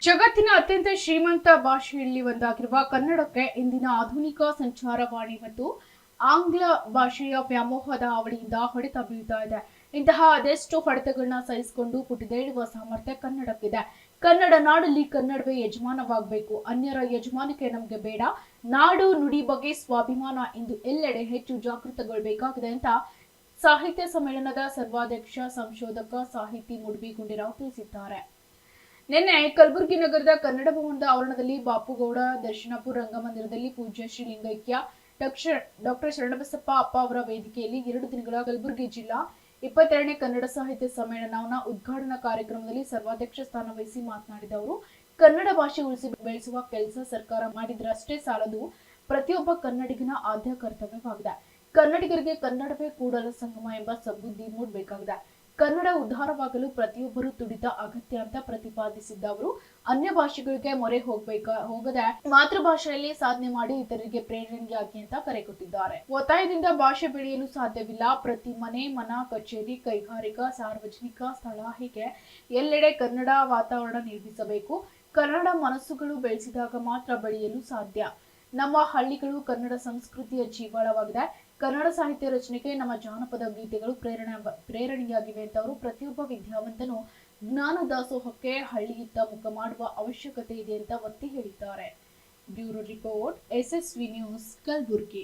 ಅತ್ಯಂತ ಶ್ರೀಮಂತ ಭಾಷೆಯಲ್ಲಿ ಒಂದಾಗಿರುವ ಕನ್ನಡಕ್ಕೆ ಇಂದಿನ ಆಧುನಿಕ ಸಂಚಾರವಾಣಿ ಮತ್ತು ಆಂಗ್ಲ ಭಾಷೆಯ ವ್ಯಾಮೋಹದ ಅವಳಿಯಿಂದ ಹೊಡೆತ ಬೀಳ್ತಾ ಇದೆ. ಇಂತಹ ಅದೆಷ್ಟು ಹೊಡೆತಗಳನ್ನ ಸಹಿಸಿಕೊಂಡು ಪುಟಿದೇಳುವ ಸಾಮರ್ಥ್ಯ ಕನ್ನಡಕ್ಕಿದೆ. ಕನ್ನಡ ನಾಡಲ್ಲಿ ಕನ್ನಡವೇ ಯಜಮಾನವಾಗಬೇಕು. ಅನ್ಯರ ಯಜಮಾನಿಕೆ ನಮಗೆ ಬೇಡ. ನಾಡು ನುಡಿ ಬಗ್ಗೆ ಸ್ವಾಭಿಮಾನ ಇಂದು ಎಲ್ಲೆಡೆ ಹೆಚ್ಚು ಜಾಗೃತಗೊಳ್ಳಬೇಕಾಗಿದೆ ಅಂತ ಸಾಹಿತ್ಯ ಸಮ್ಮೇಳನದ ಸರ್ವಾಧ್ಯಕ್ಷ, ಸಂಶೋಧಕ, ಸಾಹಿತಿ ಮುಡ್ಬಿ ಗುಂಡೇರಾವ್ ತಿಳಿಸಿದ್ದಾರೆ. ನಿನ್ನೆ ಕಲಬುರಗಿ ನಗರದ ಕನ್ನಡ ಭವನದ ಆವರಣದಲ್ಲಿ ಬಾಪುಗೌಡ ದರ್ಶನಪುರ ರಂಗಮಂದಿರದಲ್ಲಿ ಪೂಜ್ಯ ಶ್ರೀ ಲಿಂಗೈಕ್ಯ ಡಾಕ್ಟರ್ ಡಾಕ್ಟರ್ ಶರಣಬಸಪ್ಪ ಅಪ್ಪ ಅವರ ವೇದಿಕೆಯಲ್ಲಿ ಎರಡು ದಿನಗಳ ಕಲಬುರಗಿ ಜಿಲ್ಲಾ ಇಪ್ಪತ್ತೆರಡನೇ ಕನ್ನಡ ಸಾಹಿತ್ಯ ಸಮ್ಮೇಳನವನ್ನ ಉದ್ಘಾಟನಾ ಕಾರ್ಯಕ್ರಮದಲ್ಲಿ ಸರ್ವಾಧ್ಯಕ್ಷ ಸ್ಥಾನ ವಹಿಸಿ ಮಾತನಾಡಿದ ಅವರು, ಕನ್ನಡ ಭಾಷೆ ಉಳಿಸಿ ಬೆಳೆಸುವ ಕೆಲಸ ಸರ್ಕಾರ ಮಾಡಿದ್ರಷ್ಟೇ ಸಾಲದು. ಪ್ರತಿಯೊಬ್ಬ ಕನ್ನಡಿಗನ ಆದ್ಯ ಕರ್ತವ್ಯವಾಗಿದೆ. ಕನ್ನಡಿಗರಿಗೆ ಕನ್ನಡವೇ ಕೂಡಲ ಸಂಗಮ ಎಂಬ ಸದ್ಬುದ್ಧಿ ಮೂಡಬೇಕಾಗಿದೆ. ಕನ್ನಡ ಉದ್ಧಾರವಾಗಲು ಪ್ರತಿಯೊಬ್ಬರು ತುಡಿತ ಅಗತ್ಯ ಅಂತ ಪ್ರತಿಪಾದಿಸಿದ್ದ ಅವರು. ಅನ್ಯ ಭಾಷೆಗಳಿಗೆ ಮೊರೆ ಹೋಗ್ಬೇಕ, ಹೋಗದೆ ಮಾತೃಭಾಷೆಯಲ್ಲಿ ಸಾಧನೆ ಮಾಡಿ ಇತರರಿಗೆ ಪ್ರೇರಣೆಯಾಗಿ ಅಂತ ಕರೆ ಕೊಟ್ಟಿದ್ದಾರೆ. ಒತ್ತಾಯದಿಂದ ಭಾಷೆ ಬೆಳೆಯಲು ಸಾಧ್ಯವಿಲ್ಲ. ಪ್ರತಿ ಮನೆ, ಮನ, ಕಚೇರಿ, ಕೈಗಾರಿಕಾ, ಸಾರ್ವಜನಿಕ ಸ್ಥಳ ಹೀಗೆ ಎಲ್ಲೆಡೆ ಕನ್ನಡ ವಾತಾವರಣ ನಿರ್ಮಿಸಬೇಕು. ಕನ್ನಡ ಮನಸ್ಸುಗಳು ಬೆಳೆಸಿದಾಗ ಮಾತ್ರ ಬೆಳೆಯಲು ಸಾಧ್ಯ. ನಮ್ಮ ಹಳ್ಳಿಗಳು ಕನ್ನಡ ಸಂಸ್ಕೃತಿಯ ಜೀವಾಳವಾಗಿದೆ. ಕನ್ನಡ ಸಾಹಿತ್ಯ ರಚನೆಗೆ ನಮ್ಮ ಜಾನಪದ ಗೀತೆಗಳು ಪ್ರೇರಣೆ ಪ್ರೇರಣೆಯಾಗಿವೆ ಅಂತ ಅವರು ಪ್ರತಿಯೊಬ್ಬ ವಿದ್ಯಾವಂತನು ಜ್ಞಾನ ದಾಸೋಹಕ್ಕೆ ಹಳ್ಳಿಯಿಂದ ಮುಖ ಮಾಡುವ ಅವಶ್ಯಕತೆ ಇದೆ ಅಂತ ಒತ್ತಿ ಹೇಳಿದ್ದಾರೆ. Bureau report, SSV news, Kalaburagi.